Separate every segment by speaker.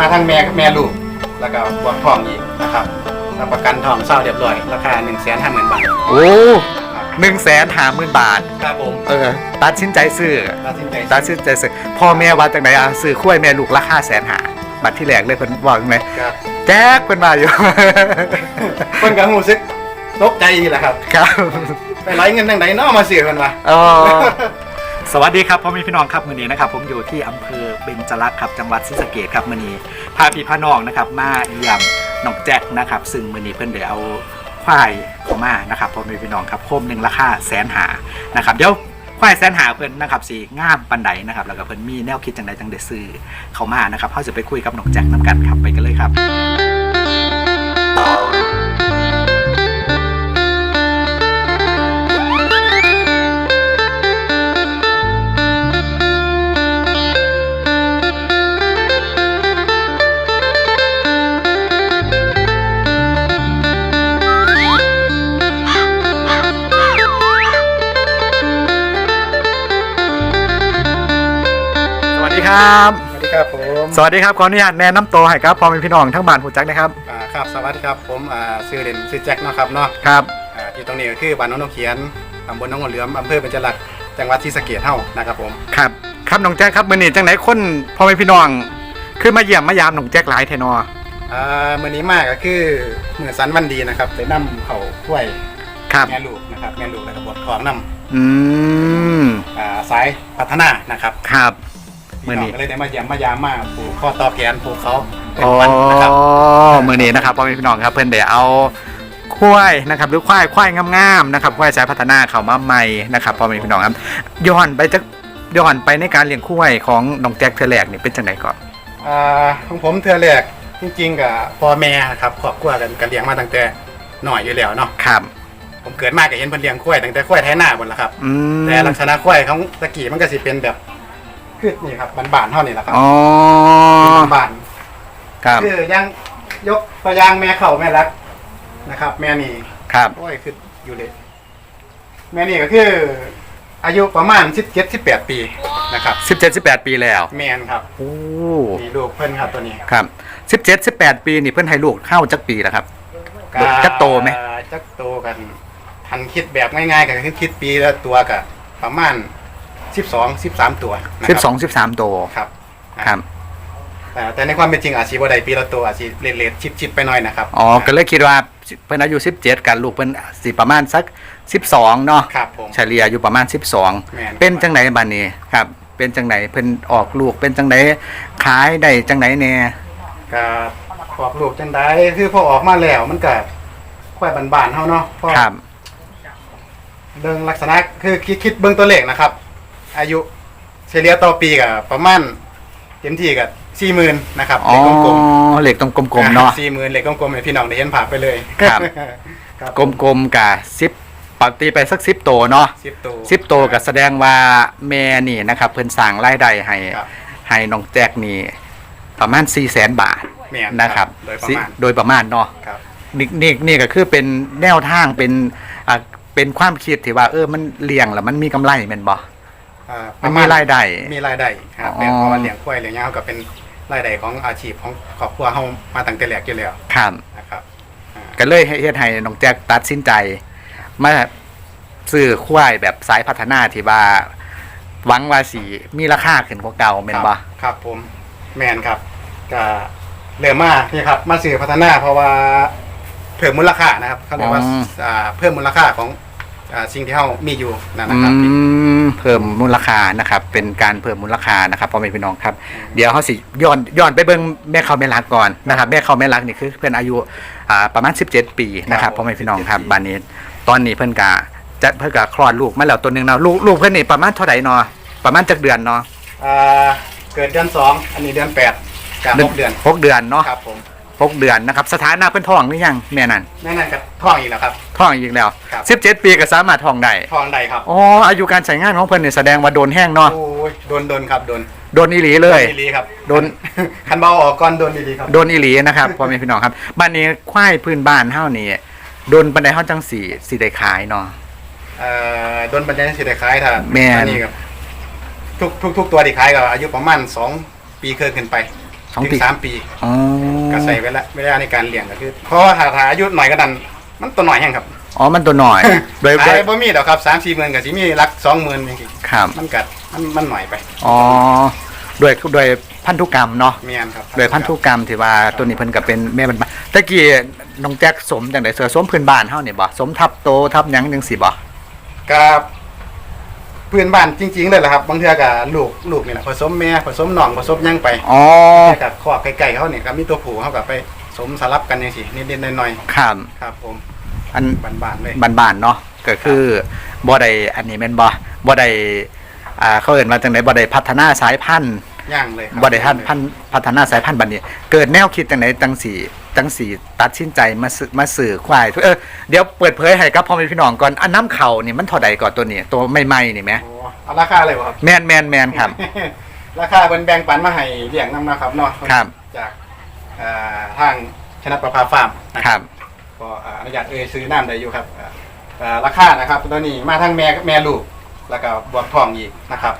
Speaker 1: มาทั้งแม่แม่ลูก แล้วก็บวกทองอีกนะครับรับประกันทองเศร้าเรียบร้อย ราคา1นึ่งแสนห้าหมื่นบาท
Speaker 2: โอ้หนึ่งแสนหาหมื่นบาท
Speaker 1: ครับผม
Speaker 2: เออตัดสินใจซื้อ
Speaker 1: ตัดสินใจ
Speaker 2: ตัดสินใจซื้อพ่อแม่ว่าจังไดอะซื้อคุ้ยแม่ลูกราคาแสนหาบัตรที่แรกเลยเพิ่นบอกไหม
Speaker 1: ครับ
Speaker 2: แจ๊กเพิ่นมาอยู่
Speaker 1: เพิ่นก็รู้สึกตกใจอีกแหละครับ
Speaker 2: ครับ
Speaker 1: ไปไล่เงินทางไหนเนาะมาซื้อกันวะ
Speaker 2: อ๋อ สวัสดีครับพ่อแม่พี่น้องครับมือนี้นะครับผมอยู่ที่อำเภอเบญจรักษ์ครับจังหวัดศรีสะเกษครับมือนี้พาพี่พาน้องนะครับมาเยี่ยมน้องแจ็คนะครับซึ่งมือนี้เพิ่นเดี๋ยวเอาควายเข้ามานะครับพ่อแม่พี่น้องครับโคมหนึ่งราคาแสนหานะครับเดี๋ยวควายแสนหาเพิ่นนะครับสีงามปันใดนะครับแล้วก็เพิ่นมีแนวคิดจังใดจังเดซื้อเข้ามานะครับเขาจะไปคุยกับน้องแจ็คน้ำกันครับไปกันเลยครับ ครับ
Speaker 1: สวัสดีครับผม
Speaker 2: สวัสดีครับขออนุญาตแนะนำตัวให้ครับพ่อแม่พี่น้องทั้งบ้านผู้จักนะครับ
Speaker 1: อ่าครับสวัสดีครับผมอ่าชื่อเด่นชื่อแจ็คเนาะครับเนาะ
Speaker 2: ครับ
Speaker 1: อ่าที่ตรงนี้ก็คือบ้านน้องนกเขียนตำบลหน้องหัวเหลือมอำเภอเบญจรักษ์จังหวัดศรีสะเกษเฮานะครับผม
Speaker 2: ครับครับน้องแจ็คครับมือนี้จังไหนคนพ่อแม่พี่น้องคือมาเยี่ยมมายามน้องแจ็คหลายแทนอ
Speaker 1: อ่ามื้อนี้มากก็คือมื้อสันวันดีนะครับได้นำเขาถ้วย
Speaker 2: ครับ
Speaker 1: แม่ลูกนะครับแม่ลูกแล้วก็บวกทองนำ
Speaker 2: อืม
Speaker 1: อ่าสายพัฒนานะครับ
Speaker 2: ครับ
Speaker 1: พี่
Speaker 2: มื้อ
Speaker 1: น้
Speaker 2: นี้
Speaker 1: องก็เลยได้มาเยี่ยมมายามมาผูกข้อต่อแขนผูกเขาเป็น
Speaker 2: อ๋อ
Speaker 1: วันนะครับ
Speaker 2: มือนี้นะครับพ่อแม่พี่น้องครับเพิ่นได้เอาควายนะครับหรือควายควายงามๆนะครับควายสายพัฒนาเข้ามาใหม่นะครับพ่อแม่พี่น้องครับย้อนไปจะย้อนไปในการเลี้ยงควายของน้องแจ็คเทอแรกนี่เป็นจังไหนก่อน
Speaker 1: อ่าของผมเทือแรกจริงๆกับพ่อแม่ครับครอบครัวกันกันเลี้ยงมาตั้งแต่หน่อยอยู่แล้วเนาะ
Speaker 2: ครับ
Speaker 1: ผมเกิดมาก็เห็นเพิ่นเลี้ยงควายตั้งแต่ควายไทยหน้าหมดแล้วครับ
Speaker 2: อืม
Speaker 1: แต่ลักษณะควายของตะกี้มันก็สิเป็นแบบ คือนี่ครับบานๆเท่านี้แหละครับ
Speaker 2: อ๋อ
Speaker 1: บาน
Speaker 2: ครับ
Speaker 1: ๆคือยังยกตัวอย่างแม่เข่าแม่รักนะครับ แม่นี่
Speaker 2: ครับ
Speaker 1: โอ้ยคืออยู่เลย แม่นี่ก็คือ อายุประมาณ17 18ปีนะครับ
Speaker 2: สิบเจ็ดสิบแปดปีแล้ว
Speaker 1: แมนครับ
Speaker 2: โอ้
Speaker 1: นี่ลูกเพิ่นครับตัวนี้
Speaker 2: ครับสิบเจ็ดสิบแปดปีนี่เพิ่นให้ลูกเข้าจักปีแล้วครับจะโตไหม
Speaker 1: จะโตกันทันคิดแบบง่ายๆกันคือคิดปีละตัวกับประมาณ 12 13ตัวนะค
Speaker 2: สิ
Speaker 1: รั
Speaker 2: บสองสิบสามโต
Speaker 1: ครับ
Speaker 2: ครับ
Speaker 1: อ่าแต่ในความเป็นจริงอาชีพบ่ได้ปีละตัวอาชีพเลทๆชิปๆไปหน่อยนะครับ
Speaker 2: อ๋อก็เลยคิดว่าเพิ่นอายุสิบเจ็ดกันลูกเพิ่นสิประมาณสักสิบสองเนาะ
Speaker 1: ครับผม
Speaker 2: เฉลี่ยอยู่ประมาณสิบสอง
Speaker 1: แม่น
Speaker 2: เป็นจังไหนบัดนี้ครับ เป็นจังไหนเพิ่นออกลูกเป็นจังไหนขายได้จังไหนแน่
Speaker 1: ก็ขอบลูกจังไดคือพอออกมาแล้วมันก็ค่อยบานๆเฮาเนาะพอ
Speaker 2: ครับ
Speaker 1: เรื่องลักษณะคือคิดคิดเบื้องตัวเลขนะครับ อายุเฉลี่ยต่อปีกับประมาณเต็มที่กับสี่หมื่นนะครับ
Speaker 2: อ๋อ
Speaker 1: เลขกลม
Speaker 2: เหล็กตรงก
Speaker 1: ๆ
Speaker 2: ลมๆเนาะ
Speaker 1: สี่หมื่นเลขกลมๆให้พี่น้องได้เห็นภาพไปเลย
Speaker 2: ครับ
Speaker 1: ครับ
Speaker 2: กลมๆกับสิบปกติไปสักสิบโตเนาะ
Speaker 1: สิบตัว
Speaker 2: สิบโตก็แสดงว่าแม่นี่นะครับ เพิ่นสร้างรายได้ให้
Speaker 1: ครับ
Speaker 2: ให้น้องแจ็คนี่ประมาณ4 0 0แสนบาท
Speaker 1: แม่น
Speaker 2: นะครับ
Speaker 1: โดยประ
Speaker 2: สิ
Speaker 1: มาณ
Speaker 2: โดยประมาณเนาะ
Speaker 1: ครับ
Speaker 2: นี่นี่นี่ก็คือเป็นแนวทางเป็นอ่าเป็นความคิดที่ว่า เออมันเลี้ยงแล้วมันมีกำไรแม่นบ่
Speaker 1: อ่า
Speaker 2: มันมีรายได้
Speaker 1: มีรายได้ครับ
Speaker 2: อ๋อ
Speaker 1: เลี้ยงเพราะว่าเลี้ยงควายเลี้ยงยาวก็เป็นรายได้ของอาชีพของครอบครัวเฮามาตั้งแต่แรกอยู่แล้ว
Speaker 2: ครับ
Speaker 1: นะครับอ่า
Speaker 2: ก็เลยให้เฮ็ดให้น้องแจ็คตัดสินใจ มาซื้อควายแบบสายพัฒนาที่ว่าหวังว่าสิมีราคาขึ้นกว่าเก่าแม่นบ่
Speaker 1: ครับครับผมแมนครับก็เริ่มมานี่ครับมาสื่อพัฒนาเพราะว่าเพิ่มมูลค่านะครับเขาเรียกว่าอ่าเพิ่มมูลค่าของอ่าสิ่งที่เรามีอยู่นั่น
Speaker 2: อื
Speaker 1: นะครับ
Speaker 2: ม เพิ่มมูลค่านะครับเป็นการเพิ่มมูลค่านะครับพ่อแม่พี่น้องครับเดี๋ยวเขาสิย้อนย้อนไปเบิ่งแม่เขาแม่รักก่อนนะครับแม่เขาแม่รักนี่คือเพื่อนอายุอ่าประมาณ 17 ปีนะครับพ่อแม่พี่น้องครับบ้านนี้ตอนนี้เพิ่นกะจะเพิ่นกะคลอดลูกมาแล้วตัวหนึงเนาะลูกลูกเพิ่นนี่ประมาณเท่าไหร่เนาะประมาณจักเดือนเนาะ
Speaker 1: อ่าเกิดเดือนสองอันนี้เดือนแปดกับหกเดือน
Speaker 2: หกเดือนเนาะ
Speaker 1: ครับผม
Speaker 2: หกเดือนนะครับสถานะเพิ่นท้องหรือยังแม่นั่น
Speaker 1: แม่นั่นกับท้องอีกแล้วครับ
Speaker 2: ท้องอีกแล้ว
Speaker 1: ครับ
Speaker 2: 17ปีก็สามารถท้องได้
Speaker 1: ท้องใดครับ
Speaker 2: อ๋ออายุการใช้งานของเพิ่นนี่แสดงว่าโดนแห้งเนาะ
Speaker 1: โอ้ยโดนโดนครับโดน
Speaker 2: โดนอีหลีเลย
Speaker 1: โดนดีครับ
Speaker 2: โดน
Speaker 1: คันเบาออกก่อนโดนดีๆครับ
Speaker 2: โดนอีหลีนะครับพ่อแม่พี่น้องครับบ้านนี้ควายพื้นบ้านเฮานี่โดนปันไดเฮาจังสีสีได้ขายเนาะ
Speaker 1: เอ่อโดนปัญญาสิได้ขายถ้า
Speaker 2: แม่น
Speaker 1: อันนี้ครับทุกทุกทุกตัวที่ขายก็อายุประมาณสองปีเกินขึ้นไป
Speaker 2: สอง
Speaker 1: ถึ
Speaker 2: ปี
Speaker 1: งสามปี
Speaker 2: อ๋อ
Speaker 1: ก็ใส่เวลาเวลาในการเลี้ยงก็คือ เพราะว่าถ้าถ้าอายุหน่อยก็ดัน มันตัวหน่อยแห้งครับ
Speaker 2: อ๋อมันตัวหน่อยโดยโด
Speaker 1: ขายยบ่มีดอกครับสามสี่หมื่นกับสิมีรักสองหมื่นจริง
Speaker 2: ครับ
Speaker 1: ๆมันกัดมันมันหน่อยไป
Speaker 2: อ๋อโดยโดยพันธุกรรมเนาะ
Speaker 1: เมียนครับ
Speaker 2: โดยพันธุกรรมที่ว่าตัวนี้เพิ่นก็เป็นแม่บ้านๆตะกี้น้องแจ็คสมจังได๋เสือสมพื้นบ้านเฮานี่บ่สมทับโตทับหยังจังซี่บ่
Speaker 1: กับเพื่อนบ้านจริง ๆ เลยแหละครับบางเทื่อกับลูกลูกนี่แหละผสมแม่ผสมน้องผสมหยังไป
Speaker 2: อ๋อ
Speaker 1: แต่กับขอบไก่ๆเขาเนี่ยก็มีตัวผู้เขากับไป สมสลับกันอย่างสินิดๆหน่อย
Speaker 2: ครับ
Speaker 1: ๆครับผม
Speaker 2: อัน
Speaker 1: บ้านๆเลย
Speaker 2: บ้านๆเนาะก็คือบ่ได้อันนี้แม่นบ่บ่ได้อ่าเขาเอิ้นว่าจังไดบ่ได้พัฒนาสายพันธุ์
Speaker 1: ย่างเลยครับ
Speaker 2: บ่ได้ทันพันพัฒนาสายพันธุ์บัดนี้ เกิดแนวคิดจังไดจังสี่จังสี่ตัดสินใจมาซื้อมาซื้อควายเออเดี๋ยวเปิดเผยให้กับพ่อแม่พี่น้องก่อนอันน้ำเขานี่มันเท่าใดก่อนตัวนี้ตัวใหม่ๆนี่แหม
Speaker 1: โอ้เอาราคาเลยบ่ครับ
Speaker 2: แมนแมนแมนครับ
Speaker 1: ราคาเป็นแบ่งปันมาให้เลี้ยงน้ำนะครับเนาะ
Speaker 2: ครับ
Speaker 1: จากเอ่อทางชนะประภาฟาร์มนะครับ ก็อ่าอนุญาตเอ่ยซื้อน้ำได้อยู่ครับเอ่อเอ่อราคานะครับตัวนี้มาทั้งแม่แม่ลูกแล้วก็บวกทองอีกนะครับ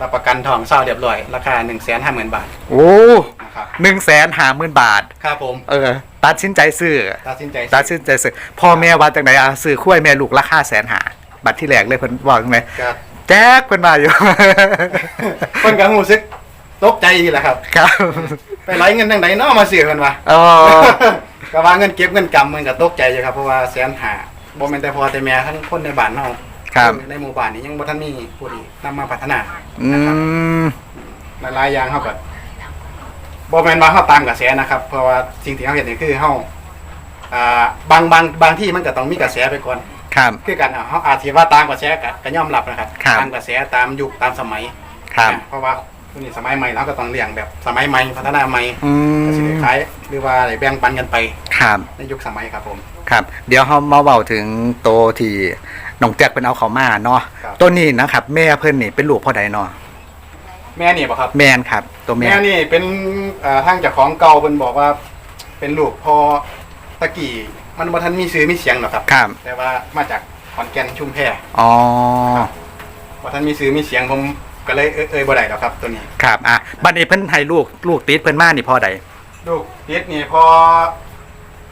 Speaker 1: รับประกันทองเศร้าเรียบร้อย ราคา1นึ่งแสนห้าหมื่นบาท
Speaker 2: โอ้
Speaker 1: นะครับ
Speaker 2: หนึ่งแสนห้าหมื่นบาท
Speaker 1: ครับผม
Speaker 2: เออ ตัดสินใจซื้อ
Speaker 1: ตัดสินใจ
Speaker 2: ตัดสินใจซื้อ พ่อแม่ว่าจังไดอะซื้อคุ้ยแม่ลูกราคาแสนหา บัตรที่แรกเลยเพิ่นบอกจังได
Speaker 1: ก็
Speaker 2: แจ๊กเพิ่นว่าอยู่
Speaker 1: คนก็รู้สึก ตกใจดีแหละครับ
Speaker 2: ครับ
Speaker 1: ไปไล่เงินทางไหนเนาะมาซื้อกันวะ
Speaker 2: อ๋อ
Speaker 1: ก็ว่าเงินเก็บเงินกำมันก็ตกใจอยู่ครับเพราะว่าแสนหาบ่แม่นแต่พอแต่แม่ทั้งคนในบ้านเฮา
Speaker 2: ครับ
Speaker 1: ในหมู่บ้านนี้ยังบ่ทันมีผู้ที่นำมาพัฒนา
Speaker 2: อืม
Speaker 1: หลายๆอย่างเฮาก็บ่แม่นว่าเฮาตามกระแสนะครับ เพราะว่าสิ่งที่เฮาเห็นนี่คือเฮาอ่าบางบางบางที่มันก็ต้องมีกระแสไปก่อน
Speaker 2: ครับ
Speaker 1: คือกันอะเฮาอาจสิว่าตามกระแสก็ก็ยอมรับนะครับ
Speaker 2: ครับ
Speaker 1: ตามกระแสตามยุคตามสมัย
Speaker 2: ครับ
Speaker 1: อ่าเพราะว่าตัว นี้สมัยใหม่เราก็ต้องเลี้ยงแบบสมัยใหม่พัฒนาใหม่
Speaker 2: อื
Speaker 1: ก็สิได้
Speaker 2: ม
Speaker 1: ขายหรือว่าได้แบ่งปันกันไป
Speaker 2: ครับ
Speaker 1: ในยุคสมัยครับผม
Speaker 2: ครับ เดี๋ยวเฮามาเว้าถึงโตที่น้องแจ็คเป็นเอาเขามาเนาะ
Speaker 1: ครับ
Speaker 2: ตัวนี้นะครับ แม่เพิ่นนี่เป็นลูกพ่อใดเนาะ
Speaker 1: แม่นี่บ่ครับ
Speaker 2: แมนครับ ตัวแม่
Speaker 1: แม่นี่เป็นเอ่อทางเจ้าของเก่าเพิ่นบอกว่า เป็นลูกพอตะกี้มันบ่ทันมีชื่อมีเสียงหรอกครับ
Speaker 2: ครับ
Speaker 1: แต่ว่ามาจากขอนแก่นชุมแพ
Speaker 2: อ๋อ
Speaker 1: บ่ทันมีชื่อมีเสียงผม ก็เลยเอ่ยเอ่ยบ่ได้หรอกครับ ตัวนี้
Speaker 2: ครับอะบัดนี้เพิ่นให้ลูกลูกติดเพิ่นมานี่พ่อใด
Speaker 1: ลูกติดนี่พอ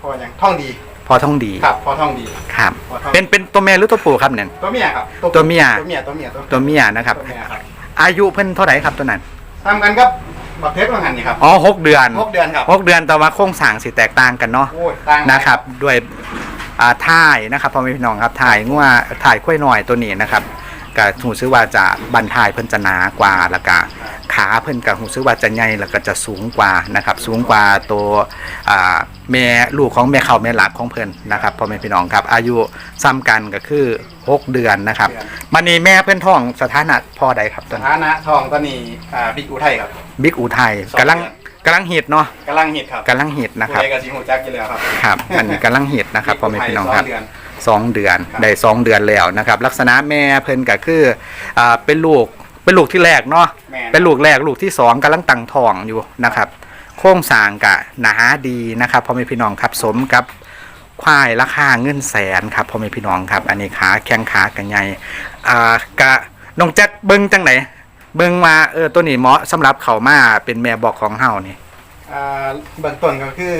Speaker 1: พอหยังท่องดี
Speaker 2: พ่อท่องดี
Speaker 1: ครับ พอท่องดี
Speaker 2: ครับ
Speaker 1: พอท่อง
Speaker 2: เป็นเป็นตัวแม่หรือตัวผู้ครับเนี่ย
Speaker 1: ตัวเมียครับ
Speaker 2: ตัวเมีย
Speaker 1: ตัวเมียตัวเมีย
Speaker 2: ตัวเมียนะครับ
Speaker 1: ตัวเมียครับ
Speaker 2: อายุเพิ่นเท่าไหร่ครับตัวนั้น
Speaker 1: ทำกันครับบักเพชรว่างั้นนี่ครับ
Speaker 2: อ๋อหกเดือน
Speaker 1: หกเดือนครับ
Speaker 2: หกเดือนแต่ว่าโครงสร้างสิแตกต่างกันเนาะ
Speaker 1: โอ้ยต่าง
Speaker 2: นะครับ ด้วยอ่าท่ายนะครับพ่อแม่พี่น้องครับท่ายงัวท่ายข้อยหน่อยตัวนี้นะครับ ก็หูซื้อว่าจะบันทายเพิ่นจะหนากว่าแล้วก็ขาเพิ่นกับหูซื้อว่าจะใหญ่แล้วก็จะสูงกว่านะครับ สูงกว่าตัวอ่าแม่ลูกของแม่เขาแม่หลักของเพิ่นนะครับพ่อแม่พี่น้องครับ อายุซ้ำกันก็คือ 6 เดือนนะครับมันนี้แม่เพิ่นท้องสถานะพ่อใดครับต
Speaker 1: ส
Speaker 2: อน
Speaker 1: ถานะทองตอนนี้อ่าบิ๊กอุทัยครับ
Speaker 2: บิ๊กอูไทย
Speaker 1: สอง
Speaker 2: กำลัง
Speaker 1: เดือน
Speaker 2: กำลังฮิตเนาะ
Speaker 1: กำลังฮิตครับ
Speaker 2: กำลังฮิตนะครับ
Speaker 1: ผู้ใดก็สิฮู้จักอยู่แล้วครับ
Speaker 2: ครับอันนี้กำลังฮิตนะครับพ่อแม่พี่น้องครับ
Speaker 1: สเดือน
Speaker 2: สองเดือน
Speaker 1: ครับ
Speaker 2: ได้สองเดือนแล้วนะครับ ลักษณะแม่เพิ่นก็คืออ่าเป็นลูกเป็นลูกที่แรกเนาะ
Speaker 1: แม่น
Speaker 2: เป็นลูกแรกลูกที่สองกำลังตั้งท้องอยู่นะครับ โครงสร้างกะหนาดีนะครับพ่อแม่พี่น้องครับสมกับควายราคาเงินแสนครับพ่อแม่พี่น้องครับ อันนี้ขาแข้งขากันใหญ่อ่ากะน้องแจ็คเบิ้งจังไหนเบิ้งมาเออตัวนี้เหมาะสำหรับเขามาเป็นแม่บอกของเฮานี่
Speaker 1: อ่าเบื้องต้นก็คือ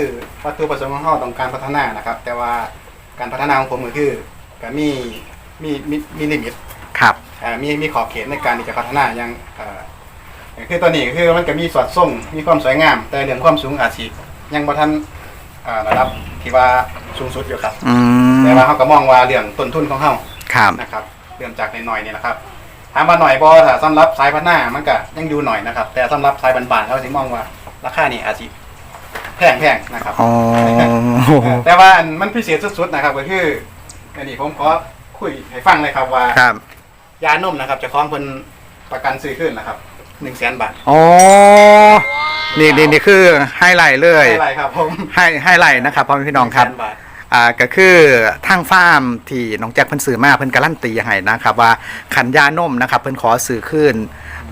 Speaker 1: วัตถุประสงค์ของเราต้องการพัฒนานะครับ แต่ว่า การพัฒนาของผมก็คือก็มีมีมีมีลิมิต
Speaker 2: ครับ
Speaker 1: อ่ามีมีขอบเขตในการที่จะพัฒนาอย่างอ่าอย่างคือตัวนี้ก็คือมันก็มีสอดส่งมีความสวยงาม แต่เรื่องความสูงอาจสิยังบ่ทันอ่าระดับที่ว่าสูงสุดอยู่ครับ
Speaker 2: อืม
Speaker 1: แต่ว่าเขาก็มองว่าเรื่องต้นทุนของเขา
Speaker 2: ครับ
Speaker 1: นะครับเริ่มจากน้อยๆนี่แหละครับถามว่าหน่อยบ่ถ้าสำหรับสายพัฒนามันก็ยังอยู่หน่อยนะครับ แต่สำหรับสายบานๆเขาสิมองว่าราคานี่อาจสิ แพงแพงๆนะครับ
Speaker 2: อ๋อ
Speaker 1: แต่ว่าอันมันพิเศษสุดๆนะครับก็คืออันนี้ผมขอคุยให้ฟังเลยครับว่า
Speaker 2: ครับ
Speaker 1: ยานมนะครับเจะคล้าของเพิ่นประกันซื้อขึ้นนะครับหนึ่งแสนบาท
Speaker 2: อ๋อ นี่นี่นี่คือไฮไลท์เลย
Speaker 1: อะไรครับผม
Speaker 2: ไฮไฮไลท์นะครับพ่อแม่พี่น้องครับ
Speaker 1: 100,000บาท
Speaker 2: อ่าก็คือทางฟาร์มที่น้องแจ็คเพิ่นซื้อมาเพิ่นการันตีให้นะครับว่าขันยานมนะครับเพิ่นขอซื้อขึ้น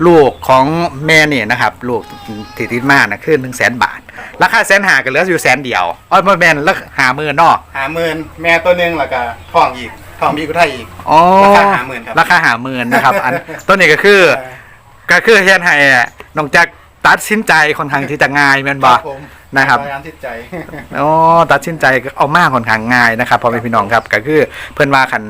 Speaker 2: ลูกของแม่นี่นะครับลูกที่ติดมานะคือหนึ่งแสนบาท ราคาแสนหาก็เหลืออยู่แสนเดียวอ๋อบ่แม่นแล้วหามือเนาะ
Speaker 1: หาหมื่นแม่ตัวหนึงแล้วก็ทองอีกทองมีกุไทยอีก
Speaker 2: อ๋อ
Speaker 1: ราคา50,000ครับ
Speaker 2: ราคาหาหมื่นนะครับอันตัวนี้ก็คือก็คือเฮ็ดให้น้องแจ็คตตัดสินใจค่อนข้างที่จะง่ายแม่นบ่
Speaker 1: ผม
Speaker 2: นะครับ
Speaker 1: รายงานทิศใจ
Speaker 2: โอ้ตัดสินใจเอามากค่อนข้างง่ายนะครับพ่อแม่พี่น้องครับก็คือเพื่อนว่าคัน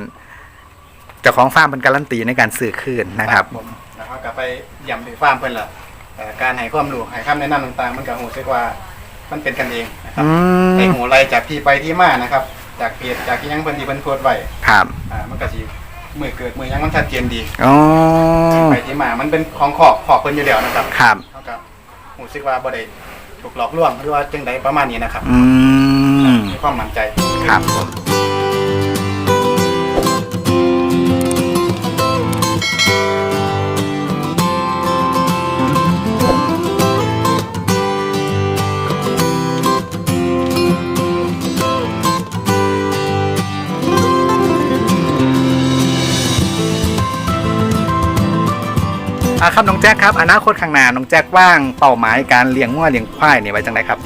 Speaker 2: เจ้าของฟาร์มเป็นการันตีในการซื้อคืนนะครับ
Speaker 1: ผมแล้วก็กลับไปย่ำที่ฟาร์มเพิ่นละแต่การให้ความรู้ให้คำแนะนำต่างๆ มันก็หูสึกว่ามันเป็นกันเองนะครับ
Speaker 2: อื
Speaker 1: ไอ้
Speaker 2: ม
Speaker 1: หูไรจากที่ไปที่มานะครับ จากเพจจากที่ยังเพิ่นที่เพิ่นโพสต์ไว้
Speaker 2: ครับ
Speaker 1: อ่ามันก็สิมือเกิดมือยังมันชัดเจนดี
Speaker 2: อ๋อ
Speaker 1: ไปที่มามันเป็นของขอบขอบเพิ่นอยู่แล้วนะครับ
Speaker 2: ครับ
Speaker 1: เท่ากับหูสึกว่าบ่ได้ ถูกหลอกลวงหรือว่าจังใดประมาณนี้นะครับ
Speaker 2: อืม
Speaker 1: มีความมั่นใจ
Speaker 2: ครับผม อะครับน้องแจ็คครับอนาคตข้างหน้าน้องแจ็คว่างเป้าหมายการเลี้ยงงัวเลี้ยงควายเนี่ยไว้จังไดครับ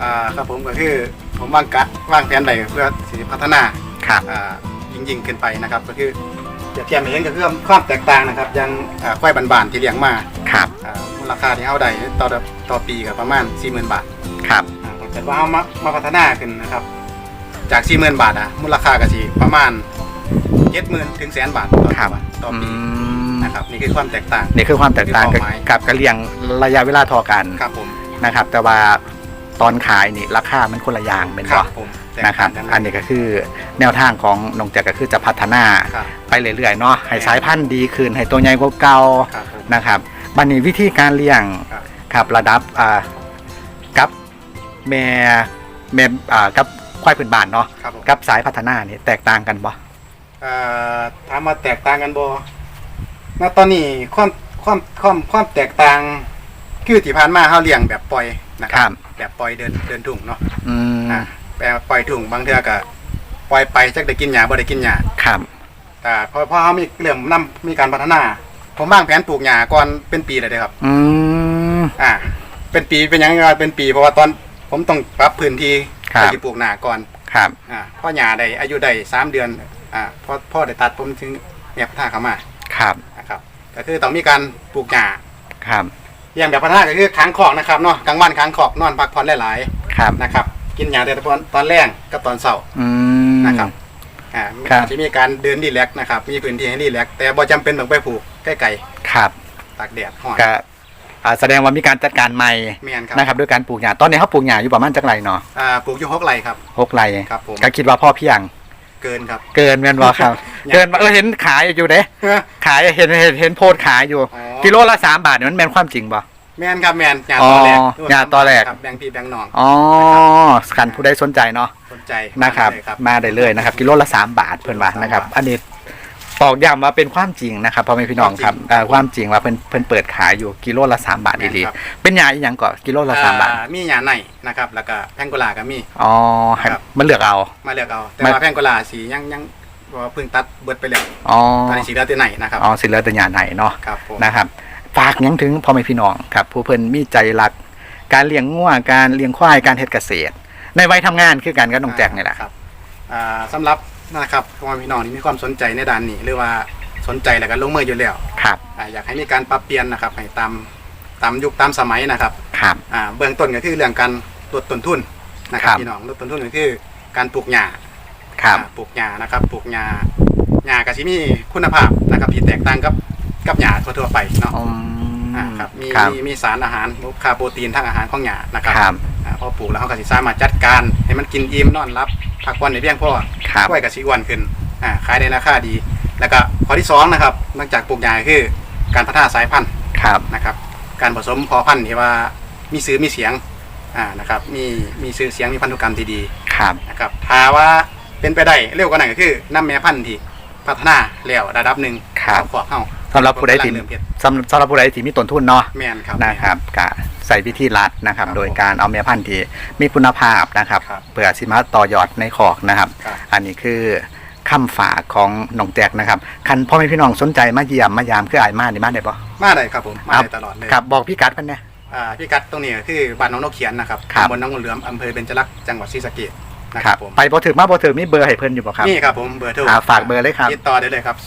Speaker 1: อ่าครับผมก็คือผมวางกัดวางแผนไว้เพื่อสิพัฒนา
Speaker 2: ครับ
Speaker 1: อ่ายิ่งยิ่งขึ้นไปนะครับ ก็คือเปรียบเทียบให้เห็นก็คือความแตกต่างนะครับอยังอ่าควายบานๆที่เลี้ยงมา
Speaker 2: ครับ
Speaker 1: อ่ามูลค่าที่เฮาได้ต่อต่อปีก็ประมาณ40,000บาท
Speaker 2: ครับ
Speaker 1: อ่าถ้าเกิดว่าเฮามามาพัฒนาขึ้นนะครับ จาก40,000บาทอะมูลค่าก็สิประมาณ70,000ถึงแสนบาทต่อ
Speaker 2: ครับ
Speaker 1: ต่อ
Speaker 2: อื
Speaker 1: ปี
Speaker 2: ม
Speaker 1: นะ ครับนี่คือความแตกต่าง
Speaker 2: นี่คือความแตกต่างกับ
Speaker 1: คือเป้าหมาย
Speaker 2: กับการเลี้ยงระยะเวลาเทอกัน
Speaker 1: ครับผม
Speaker 2: นะครับ แต่ว่าตอนขายนี่ราคามันคนละอย่างเป็น
Speaker 1: ครั
Speaker 2: บ่
Speaker 1: บผมแตก
Speaker 2: นะครับ
Speaker 1: ต่างกั
Speaker 2: อันนี้ก็คือแนวทางของน้องแจ็คก็คือจะพัฒนา
Speaker 1: ครับ
Speaker 2: ไปเรื่อยๆเนาะให้สายพันธุ์ดีขึ้นให้ตัวใหญ่กว่าเก่า
Speaker 1: ครับผม
Speaker 2: นะครับบันนี้วิธีการเลี้ยง
Speaker 1: ครับ
Speaker 2: ครับระดับอ่ากับแม่แม่อ่ากับควายพื้นบ้านเนาะ
Speaker 1: ครับผม
Speaker 2: กับสายพัฒนานี่แตกต่างกันบ่
Speaker 1: เอ่อถามมาแตกต่างกันบ่ ณตอนนี้ความความความความแตกต่างคือที่ผ่านมาเฮาเลี้ยงแบบปล่อยนะค
Speaker 2: ครั
Speaker 1: รับแบบปล่อยเดินเดินทุ่งเนาะ
Speaker 2: อืม
Speaker 1: อ่าแบบปล่อยทุ่งบางเทื่อก็ปล่อยไปจักได้กินหญ้าบ่ได้กินหญ้า
Speaker 2: ครับ
Speaker 1: แต่พอพอเฮามีเรื่องนํมีการพัฒนา ผมวางแผนปลูกหญ้าก่อนเป็นปีเลยเด้อครับ
Speaker 2: อืม
Speaker 1: อ่า เป็นปีเป็นหยังไงเป็นปีเพราะว่าตอนผมต้องปรับพื้นที่
Speaker 2: ครับ
Speaker 1: ไปที่ปลูกหญ้าก่อน
Speaker 2: ครับ
Speaker 1: อ่าพ่อหญ้าได้อายุได้สามเดือนอ่าพอพ่อได้ตัดผมถึงเนี่ยพัฒนาเข้ามา
Speaker 2: ครับ
Speaker 1: นะครับ ก็คือต้องมีการปลูกหญ้า
Speaker 2: ครับ
Speaker 1: อย่างแบบพัฒนาก็คือค้างคอกนะครับเนาะกลางวันค้างคอกนอนพักผ่อนหลาย
Speaker 2: ครับ
Speaker 1: ๆนะครับ กินหญ้าแต่ตอนตอนแรกกับตอนเช้า
Speaker 2: อืม
Speaker 1: นะครับ อ่า
Speaker 2: ครับ
Speaker 1: จะมีการเดินรีแลกซ์นะครับ มีพื้นที่ให้รีแลกซ์แต่บ่จำเป็นต้องไปปลูกใกล้
Speaker 2: ครับ
Speaker 1: ๆตากแดดร้อน
Speaker 2: ก็อ่าแสดงว่ามีการจัดการใหม่
Speaker 1: เมียนครับ
Speaker 2: นะครับด้วยการปลูกหญ้าตอนนี้เขาปลูกหญ้าอยู่ประมาณจักไรเนาะ
Speaker 1: อ่าปลูกอยู่หกไร่ครับ
Speaker 2: หกไร
Speaker 1: ครับผม
Speaker 2: ก็คิดว่าพ่อเพียง
Speaker 1: เกินครับ
Speaker 2: เกินแม่นบ่ครับ
Speaker 1: หญ้า
Speaker 2: เกินเออเห็นขายอยู่เด้ขายเห็นเห็นเห็นโพสต์ขายอยู่
Speaker 1: อ๋อ
Speaker 2: กิโลละสามบาทเนี่ยมันแม่นความจริงบ่
Speaker 1: แม่นครับแม่นหญ้า
Speaker 2: อ๋อ
Speaker 1: ตอแรก
Speaker 2: หญ้าตอแรก
Speaker 1: ครับแบ่งพี่แบ่งน้อง
Speaker 2: อ๋อกันผู้ใดสนใจเนาะ
Speaker 1: สนใจ
Speaker 2: นะครับ
Speaker 1: เลยครับ
Speaker 2: มาได้เลยนะครับ กิโลละสามบาทเพิ่นว่านะครับ
Speaker 1: สามบาท
Speaker 2: อันนี้ ตอกย้ำว่าเป็นความจริงนะครับพ่อแม่พี่น้องครับ
Speaker 1: ความจริง
Speaker 2: อ่าความจริงว่าเพิ่นเพิ่นเปิดขายอยู่กิโลละสามบาท
Speaker 1: แม่น
Speaker 2: ดี
Speaker 1: ครับ
Speaker 2: ๆเป็นยาอีหยังก็กิโลละสามบาท
Speaker 1: อ่มีหญ้าในนะครับแล้วก็แพงโกลาก็มี
Speaker 2: อ๋อให้
Speaker 1: ครับ
Speaker 2: มันเลือกเอา
Speaker 1: มาเลือกเอา แต่
Speaker 2: ไม่
Speaker 1: ว่าแพงโกลาสียังยังว่าเพิ่งตัดเบิดไปแล้ว
Speaker 2: อ๋อ
Speaker 1: ตอนนี้สีเหลือแต่ไหนนะครับ
Speaker 2: อ๋อสิเหลือแต่ยาไหนเนาะ
Speaker 1: ครับผม
Speaker 2: นะครับฝากหยังถึงพ่อแม่พี่น้องครับ ผู้เพิ่นมีใจรัก การเลี้ยงงัวการเลี้ยงควายการเฮ็ดเกษตร ในวัยทำงานคือกันกับน้องแจ็คนี่แหละ
Speaker 1: ครับอ่าสำหรับ นะครับพ่อแม่พี่น้องที่มีความสนใจในด้านนี้ หรือว่าสนใจแล้วก็ลงมืออยู่แล้ว
Speaker 2: ครับ
Speaker 1: อ่าอยากให้มีการปรับเปลี่ยนนะครับให้ตามตามยุคตามสมัยนะครับ
Speaker 2: ครับ
Speaker 1: อ่าเบื้องต้นก็คือเรื่องการลดต้นทุนนะครั
Speaker 2: ครับบ
Speaker 1: พี่น้องลดต้นทุนก็คือการปลูกหญ้า
Speaker 2: ครับ
Speaker 1: อ่าปลูกหญ้านะครับปลูกหญ้าหญ้าก็สิมีคุณภาพนะครับที่แตกต่างกับกับหญ้าทั่วๆไปเนาะ
Speaker 2: อืม
Speaker 1: อ่าครับมี
Speaker 2: ครับ
Speaker 1: มีมีสารอาหารคาร์โปรตีนทางอาหารของหญ้านะครับ
Speaker 2: ครับ
Speaker 1: อ่า พอปลูกแล้วเขาก็สิสามารถจัดการ ให้มันกินอิ่มนอนรับพักผ่อนในเพียงพอ
Speaker 2: ครับ
Speaker 1: กล้วยกับสีอ้วนขึ้นอ่าขายได้ราคาดี แล้วก็ข้อที่สองนะครับนอกจากปลูกหญ้าคือการพัฒนาสายพันธุ์
Speaker 2: ครับ
Speaker 1: นะครับ การผสมพอพันธุ์ที่ว่ามีซื้อมีเสียงอ่านะครับมีมีซื้อเสียงมีพันธุกรรมที่ดี
Speaker 2: ครับ
Speaker 1: นะครับถ้าว่าเป็นไปได้เร็วกว่านั้นก็คือนำแม่พันธุ์ที่พัฒนาแล้วระดับหนึ่ง
Speaker 2: ครับ
Speaker 1: เอาขอกเข้า
Speaker 2: สำหรับผู้ใดที่
Speaker 1: กำลังเริ่มเฮ็ด
Speaker 2: สำสำหรับผู้ใดที่มีต้นทุนเนาะ
Speaker 1: แม่นครับ
Speaker 2: นะครับกะ ใส่วิธีรัดนะครับ
Speaker 1: ครับ
Speaker 2: โดยการเอาแม่พันธุ์ที่มีคุณภาพนะครับ
Speaker 1: ครับ
Speaker 2: เพื่อสิมาต่อยอดในขอกนะครับ
Speaker 1: ครับ
Speaker 2: อันนี้คือคำฝากของน้องแจกนะครับ คันพ่อแม่พี่น้องสนใจมาเยี่ยมมายามคืออายมาในบ้านได้ปะ
Speaker 1: มาได้ครับผม มา
Speaker 2: ครับ
Speaker 1: ได้ตลอดเลย
Speaker 2: ครับบอกพี่กัดเพิ่นเนี่ย
Speaker 1: อ่าพี่กัดตรงนี้ก็คือบ้านน้องนกเขียนนะครับ
Speaker 2: ครับ
Speaker 1: ตำบลน้องงูเหลือมอำเภอเบญจรักษ์จังหวัดศรีสะเกษนะ
Speaker 2: ค
Speaker 1: ค
Speaker 2: รั
Speaker 1: รั
Speaker 2: บบ
Speaker 1: ผม
Speaker 2: ไปบ่ถึกมาบ่ถึกมีเบอร์ให้เพิ่นอยู่บ่ครับ
Speaker 1: นี่ครับผมเบอร์โทร
Speaker 2: อ่าฝากเบอร์เลยครับ
Speaker 1: ติดต่อได้เลยครับ 087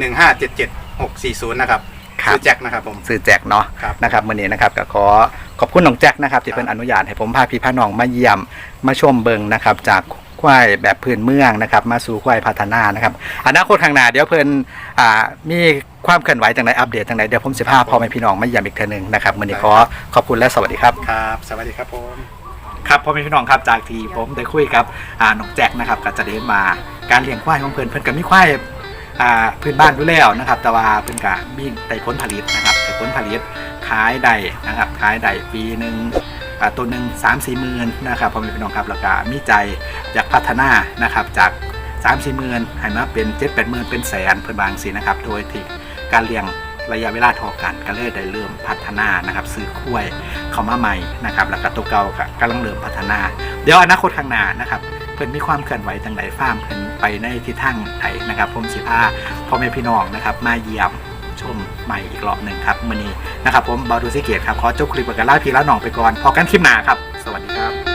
Speaker 1: 1577 640 นะครับ
Speaker 2: ครับ
Speaker 1: ชื่อแจ็คนะครับผม
Speaker 2: สื่อแจกเนาะ
Speaker 1: ครับ
Speaker 2: นะครับมื่อนี้นะครับก็ขอขอบคุณน้องแจ็คนะครับที่เป็นอนุญาตให้ผมพาพี่พาน้องมาเยี่ยมมาชมเบิงนะครับ จากควายแบบพื้นเมืองนะครับมาสู่ควายพัฒนานะครับอนาคตข้างหน้าเดี๋ยวเพิ่นอ่ามีความเคลื่อนไหวจังไดอัปเดตจังไดเดี๋ยวผมสิพาพ่อแม่พี่น้องมาเยี่ยมอีกเทื่อหนึงนะครับมื่อนี้ขอขอบคุณและสวัสดีครับ
Speaker 1: ครับ สวัสดีครับผม
Speaker 2: ครับพ่อแม่พี่น้องครับจากที่ผมได้คุยกับอ่าน้องแจ็คนะครับก็จะได้มาการเลี้ยงควายของเพิ่นเพิ่นก็มีควาย อ่าพื้นบ้านอยู่แล้วนะครับ แต่ว่าเพิ่นก็มีแต่ผลผลิตนะครับแต่ผลผลิตขายได้นะครับขายได้ปีหนึ่งตัวหนึ่งสามสี่หมื่นนะครับพ่อแม่พี่น้องครับแล้วก็มีใจอยากพัฒนานะครับจากสามสี่หมื่นให้มาเป็นเจ็ดแปดหมื่นเป็นแสนเพิ่นบางสินะครับ โดยที่การเลี้ยงระยะเวลาทอกันก็เลยได้เริ่มพัฒนานะครับซื้อคุ้ยเข้ามาใหม่นะครับแล้วก็ตัวเก่าก็กำลังเริ่มพัฒนา เดี๋ยวอนาคตข้างหน้านะครับ พิ่นมีความเคลื่อนไหวทางไหนฟาร์มเพิ่นไปในทิศทางไหนนะครับ ผมสิพาพ่อแม่พี่น้องนะครับ มาเยี่ยมชมใหม่อีกรอบหนึ่งครับมื้อนี้นะครับ ผมบารูซิเกตครับขอจบคลิปกับลาพี่ละน้องไปก่อนพอกันคลิปหน้าครับ สวัสดีครับ